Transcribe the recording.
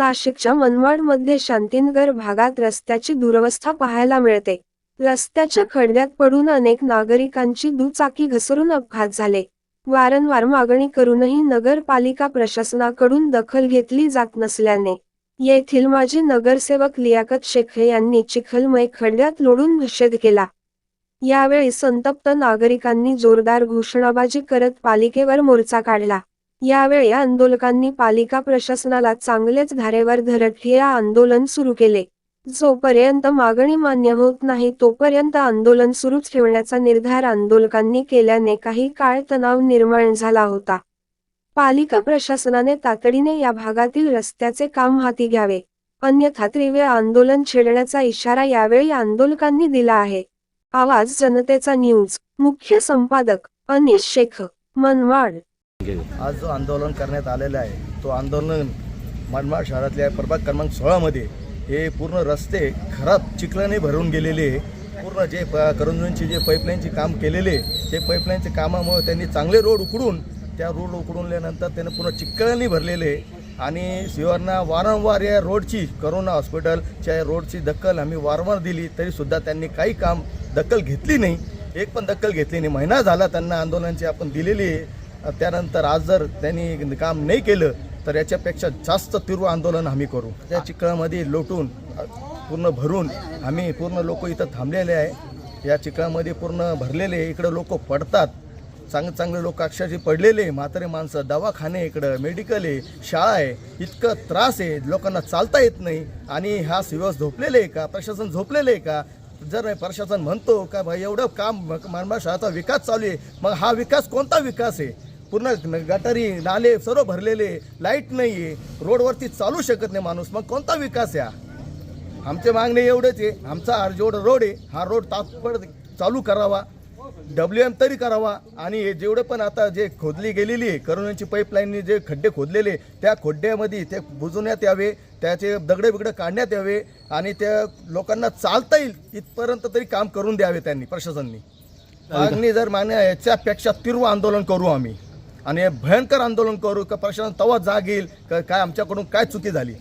नाशिकच्या मनमाडमध्ये शांतीनगर भागात रस्त्याची दुरवस्था पाहायला मिळते. रस्त्याच्या खड्ड्यात पडून अनेक नागरिकांची दुचाकी घसरून अपघात झाले. वारंवार मागणी करूनही नगरपालिका प्रशासनाकडून दखल घेतली जात नसल्याने येथील माजी नगरसेवक लियाकत शेख यांनी चिखलमय खड्ड्यात लोडून निषेध केला. यावेळी संतप्त नागरिकांनी जोरदार घोषणाबाजी करत पालिकेवर मोर्चा काढला. यावेळी आंदोलकांनी पालिका प्रशासनाला चांगलेच धारेवर धरत हे आंदोलन सुरू केले. जोपर्यंत मागणी मान्य होत नाही तोपर्यंत आंदोलन सुरूच ठेवण्याचा निर्धार आंदोलकांनी केल्याने काही काळ तणाव निर्माण झाला होता. पालिका प्रशासनाने तातडीने या भागातील रस्त्याचे काम हाती घ्यावे. अन्यथा तीव्र आंदोलन छेडण्याचा इशारा यावेळी आंदोलकांनी दिला आहे. आवाज जनतेचा न्यूज. मुख्य संपादक अनिश शेख मनवाड आज जो आंदोलन करण्यात आलेलं आहे तो आंदोलन मनमाड शहरातल्या प्रभाग क्रमांक सोळामध्ये हे पूर्ण रस्ते खराब चिखलाने भरून गेलेले पूर्ण जे प करंजूंची जे पाईपलाईनचे काम केलेले ते पाईपलाईनच्या कामामुळे त्यांनी चांगले रोड उकडून त्या रोड उकडूनल्यानंतर त्यानं पूर्ण चिखलाने भरलेले आणि शिवांना वारंवार या रोडची करोना हॉस्पिटलच्या या रोडची दखल आम्ही वारंवार दिली तरीसुद्धा त्यांनी काही काम दखल घेतली नाही. एक पण दखल घेतली नाही. महिना झाला त्यांना आंदोलनाची आपण दिलेली आहे. त्यानंतर आज जर त्यांनी काम नाही केलं तर याच्यापेक्षा जास्त तीव्र आंदोलन आम्ही करू. त्या चिखळामध्ये लोटून पूर्ण भरून आम्ही पूर्ण लोक इथं थांबलेले आहे. या चिखळामध्ये पूर्ण भरलेले इकडं लोक पडतात. चांगले चांगले लोक अक्षरशः पडलेले म्हातारे माणसं दवाखाने इकडं मेडिकल आहे शाळा आहे. इतकं त्रास आहे. लोकांना चालता येत नाही. आणि हा सिवस झोपलेले आहे का? प्रशासन झोपलेलं आहे का? जर प्रशासन म्हणतो का भाई एवढं काम मनमाड शहराचा विकास चालू आहे. मग हा विकास कोणता विकास आहे? पूर्ण गटारी नाले सर्व भरलेले लाइट नाही आहे रोडवरती चालू शकत नाही माणूस. मग कोणता विकास आहे आमचे मागणे एवढंच आहे. आमचा हा जेवढा रोड आहे हा रोड तात्पड चालू करावा. डब्ल्यू एम तरी करावा. आणि हे जेवढं पण आता जे खोदली गेलेली आहे करोनाची पाईपलाईनने जे खड्डे खोदलेले त्या खड्ड्यामध्ये ते बुजवण्यात यावे त्याचे दगडे बिगडे काढण्यात यावे आणि त्या लोकांना चालता येईल इथपर्यंत तरी काम करून द्यावे त्यांनी प्रशासनाने. मागणी जर मान्य याच्यापेक्षा तीव्र आंदोलन करू आम्ही. आणि भयंकर आंदोलन करू का प्रशासन तवा जाग येईल काय आमच्याकडून काय चुकी झाली?